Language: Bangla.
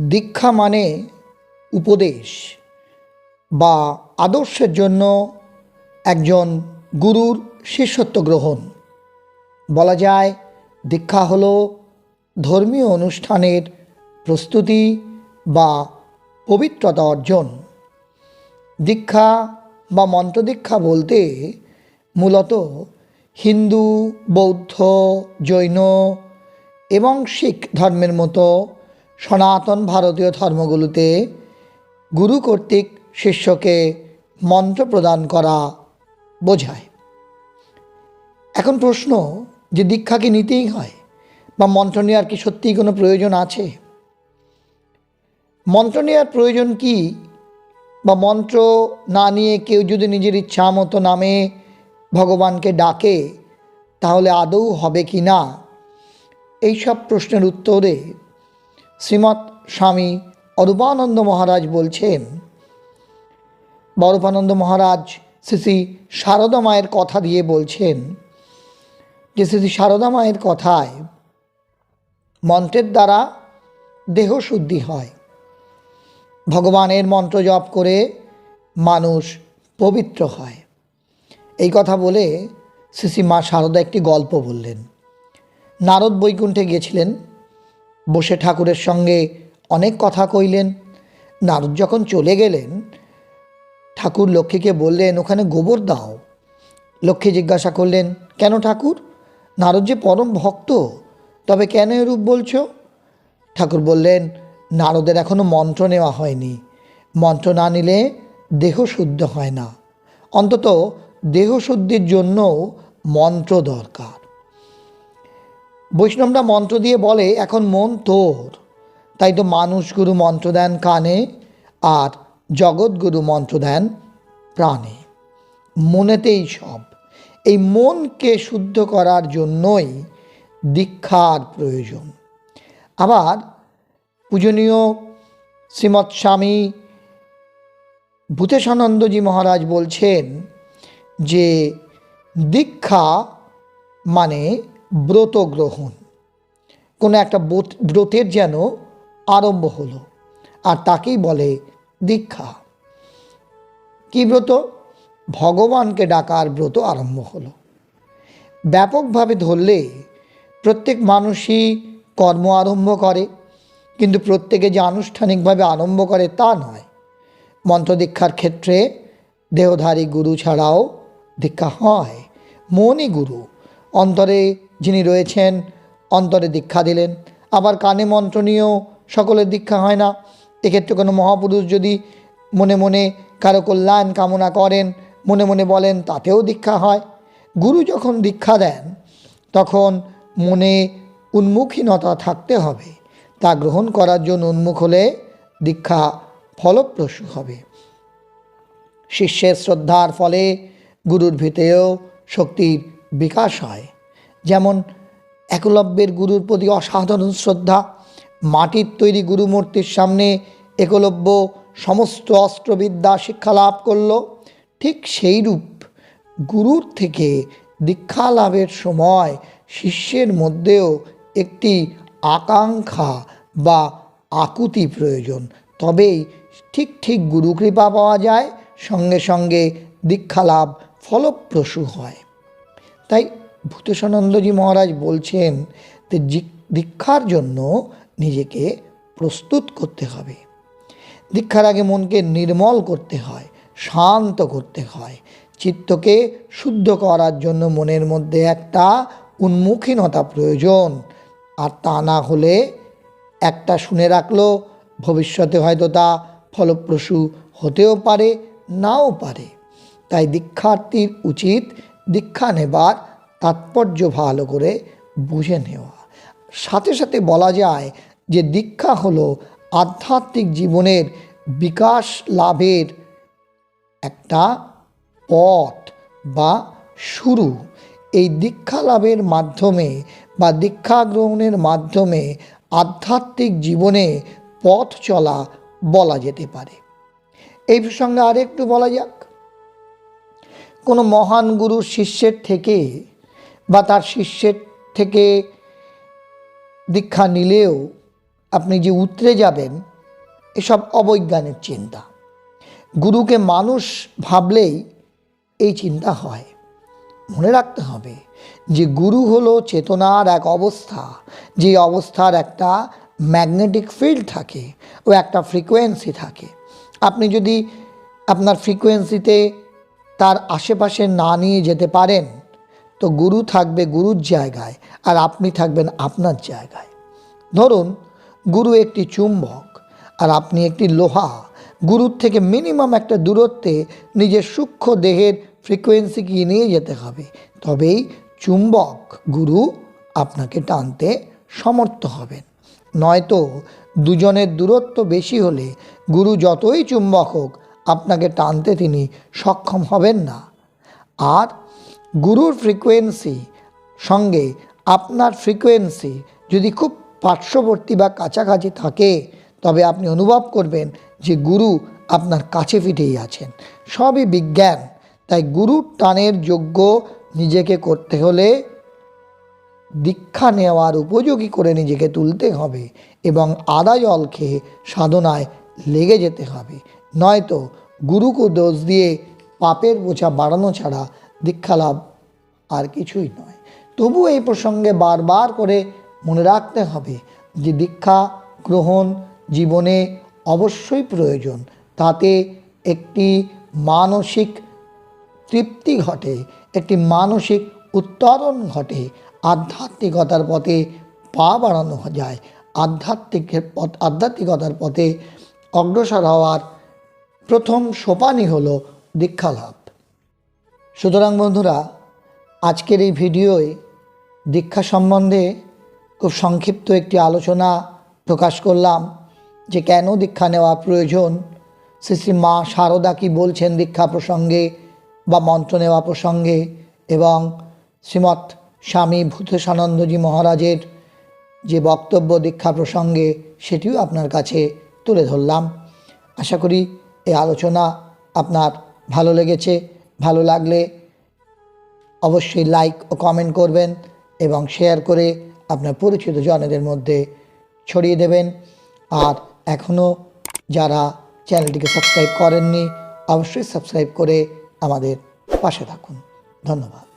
দীক্ষা মানে উপদেশ বা আদর্শের জন্য একজন গুরুর শিষ্যত্ব গ্রহণ। বলা যায়, দীক্ষা হলো ধর্মীয় অনুষ্ঠানের প্রস্তুতি বা পবিত্রতা অর্জন। দীক্ষা বা মন্ত্রদীক্ষা বলতে মূলত হিন্দু, বৌদ্ধ, জৈন এবং শিখ ধর্মের মতো সনাতন ভারতীয় ধর্মগুলোতে গুরু কর্তৃক শিষ্যকে মন্ত্র প্রদান করা বোঝায়। এখন প্রশ্ন, যে দীক্ষা কি নিতেই হয় বা মন্ত্র নেওয়ার কি সত্যিই কোনো প্রয়োজন আছে? মন্ত্র নেওয়ার প্রয়োজন কি বা মন্ত্র না নিয়ে কেউ যদি নিজের ইচ্ছা মতো নামে ভগবানকে ডাকে, তাহলে আদৌ হবে কি না? এইসব প্রশ্নের উত্তরে শ্রীমৎ স্বামী অরূপানন্দ মহারাজ বলছেন, বরূপানন্দ মহারাজ শ্রী শ্রী শারদা মায়ের কথা দিয়ে বলছেন যে শ্রী শ্রী শারদা মায়ের কথায় মন্ত্রের দ্বারা দেহ শুদ্ধি হয়। ভগবানের মন্ত্র জপ করে মানুষ পবিত্র হয়। এই কথা বলে শ্রী শ্রী মা শারদা একটি গল্প বললেন। নারদ বৈকুণ্ঠে গিয়েছিলেন বসে ঠাকুরের সঙ্গে অনেক কথা কইলেন। নারদ যখন চলে গেলেন, ঠাকুর লক্ষ্মীকে বললেন, ওখানে গোবর দাও। লক্ষ্মী জিজ্ঞাসা করলেন, কেন ঠাকুর? নারদ যে পরম ভক্ত, তবে কেন এরূপ বলছ? ঠাকুর বললেন, নারদের এখনও মন্ত্র নেওয়া হয়নি। মন্ত্র না নিলে দেহ শুদ্ধ হয় না। অন্তত দেহ শুদ্ধির জন্যও মন্ত্র দরকার। বৈষ্ণবরা মন্ত্র দিয়ে বলে, এখন মন তোর। তাই তো মানুষ গুরু মন্ত্র দেন কানে, আর জগৎগুরু মন্ত্র দেন প্রাণে। মনেতেই সব। এই মনকে শুদ্ধ করার জন্যই দীক্ষার প্রয়োজন। আবার পূজনীয় শ্রীমৎ স্বামী ভূতেশানন্দজি মহারাজ বলছেন যে, দীক্ষা মানে ব্রত গ্রহণ কোনো একটা ব্রত- ব্রতের যেন আরম্ভ হলো, আর তাকেই বলে দীক্ষা। কী ব্রত? ভগবানকে ডাকার ব্রত আরম্ভ হলো। ব্যাপকভাবে ধরলে প্রত্যেক মানুষই কর্ম আরম্ভ করে, কিন্তু প্রত্যেকে যে আনুষ্ঠানিকভাবে আরম্ভ করে তা নয়। মন্ত্রদীক্ষার ক্ষেত্রে দেহধারী গুরু ছাড়াও দীক্ষা হয়। মনই গুরু, অন্তরে যিনি রয়েছেন, অন্তরে দীক্ষা দিলেন। আবার কানে মন্ত্র নিয়েও সকলের দীক্ষা হয় না। এক্ষেত্রে কোনো মহাপুরুষ যদি মনে মনে কারও কল্যাণ কামনা করেন, মনে মনে বলেন, তাতেও দীক্ষা হয়। গুরু যখন দীক্ষা দেন, তখন মনে উন্মুখীনতা থাকতে হবে। তা গ্রহণ করার জন্য উন্মুখ হলে দীক্ষা ফলপ্রসূ হবে। শিষ্যের শ্রদ্ধার ফলে গুরুর ভিতরেও শক্তির বিকাশ হয়। যেমন একলব্যের গুরুর প্রতি অসাধারণ শ্রদ্ধা, মাটির তৈরি গুরুমূর্তির সামনে একলব্য সমস্ত অস্ত্রবিদ্যা শিক্ষা লাভ করল, ঠিক সেইরূপ গুরুর থেকে দীক্ষা লাভের সময় শিষ্যের মধ্যেও একটি আকাঙ্ক্ষা বা আকুতি প্রয়োজন। তবেই ঠিক ঠিক গুরু কৃপা পাওয়া যায়, সঙ্গে সঙ্গে দীক্ষা লাভ ফলপ্রসূ হয়। তাই ভূতেশানন্দজি মহারাজ বলছেন যে দীক্ষার জন্য নিজেকে প্রস্তুত করতে হবে। দীক্ষার আগে মনকে নির্মল করতে হয়, শান্ত করতে হয়। চিত্তকে শুদ্ধ করার জন্য মনের মধ্যে একটা উন্মুখীনতা প্রয়োজন। আর তা না হলে একটা শুনে রাখল, ভবিষ্যতে হয়তো তা ফলপ্রসূ হতেও পারে, নাও পারে। তাই দীক্ষার্থীর উচিত দীক্ষা নেবার তাৎপর্য ভালো করে বুঝে নেওয়া। সাথে সাথে বলা যায় যে দীক্ষা হলো আধ্যাত্মিক জীবনের বিকাশ লাভের একটা পথ বা শুরু। এই দীক্ষা লাভের মাধ্যমে বা দীক্ষা গ্রহণের মাধ্যমে আধ্যাত্মিক জীবনে পথ চলা বলা যেতে পারে। এই প্রসঙ্গে আরেকটু বলা যাক। কোনো মহান গুরু শিষ্যের থেকে বা তার শিষ্যের থেকে দীক্ষা নিলেও আপনি যে উতরে যাবেন, এসব অবৈজ্ঞানিক চিন্তা। গুরুকে মানুষ ভাবলেই এই চিন্তা হয়। মনে রাখতে হবে যে গুরু হলো চেতনার এক অবস্থা, যে অবস্থার একটা ম্যাগনেটিক ফিল্ড থাকে ও একটা ফ্রিকোয়েন্সি থাকে। আপনি যদি আপনার ফ্রিকোয়েন্সিতে তার আশেপাশে না নিয়ে যেতে পারেন তো গুরু থাকবে গুরুর জায়গায় আর আপনি থাকবেন আপনার জায়গায়। ধরুন, গুরু একটি চুম্বক আর আপনি একটি লোহা। গুরুর থেকে মিনিমাম একটা দূরত্বে নিজের সূক্ষ্ম দেহের ফ্রিকোয়েন্সিকে নিয়ে যেতে হবে। তবেই চুম্বক গুরু আপনাকে টানতে সমর্থ হবেন। নয়তো দুজনের দূরত্ব বেশি হলে গুরু যতই চুম্বক হোক আপনাকে টানতে তিনি সক্ষম হবেন না। আর গুরুর ফ্রিকোয়েন্সি সঙ্গে আপনার ফ্রিকোয়েন্সি যদি খুব পার্শ্ববর্তী বা কাছাকাছি থাকে, তবে আপনি অনুভব করবেন যে গুরু আপনার কাছে পিঠেই আছেন। সবই বিজ্ঞান। তাই গুরুর টানের যোগ্য নিজেকে করতে হলে দীক্ষা নেওয়ার উপযোগী করে নিজেকে তুলতে হবে এবং আদা জল খেয়ে সাধনায় লেগে যেতে হবে। নয়তো গুরুকে দোষ দিয়ে পাপের বোঝা বাড়ানো ছাড়া দীক্ষা লাভ আর কিছুই নয়। তবু এই প্রসঙ্গে বারবার করে মনে রাখতে হবে যে দীক্ষা, গ্রহণ জীবনে অবশ্যই প্রয়োজন। তাতে একটি মানসিক তৃপ্তি ঘটে, একটি মানসিক উত্তরণ ঘটে। আধ্যাত্মিকতার পথে পা বাড়ানো যায়। আধ্যাত্মিকের পথ, আধ্যাত্মিকতার পথে অগ্রসর হওয়ার প্রথম সোপানই হলো দীক্ষা লাভ সুতরাং বন্ধুরা, আজকের এই ভিডিওয় দীক্ষা সম্বন্ধে খুব সংক্ষিপ্ত একটি আলোচনা প্রকাশ করলাম যে কেন দীক্ষা নেওয়া প্রয়োজন, শ্রী শ্রী মা শারদা কি বলছেন দীক্ষা প্রসঙ্গে বা মন্ত্র নেওয়া প্রসঙ্গে এবং শ্রীমৎ স্বামী ভূতেশানন্দজি মহারাজের যে বক্তব্য দীক্ষা প্রসঙ্গে সেটিও আপনার কাছে তুলে ধরলাম। আশা করি এই আলোচনা আপনার ভালো লেগেছে। ভালো লাগলে অবশ্যই লাইক ও কমেন্ট করবেন এবং শেয়ার করে আপনার পরিচিত জনেদের মধ্যে ছড়িয়ে দেবেন। আর এখনও যারা চ্যানেলটিকে সাবস্ক্রাইব করেননি, অবশ্যই সাবস্ক্রাইব করে আমাদের পাশে থাকুন। ধন্যবাদ।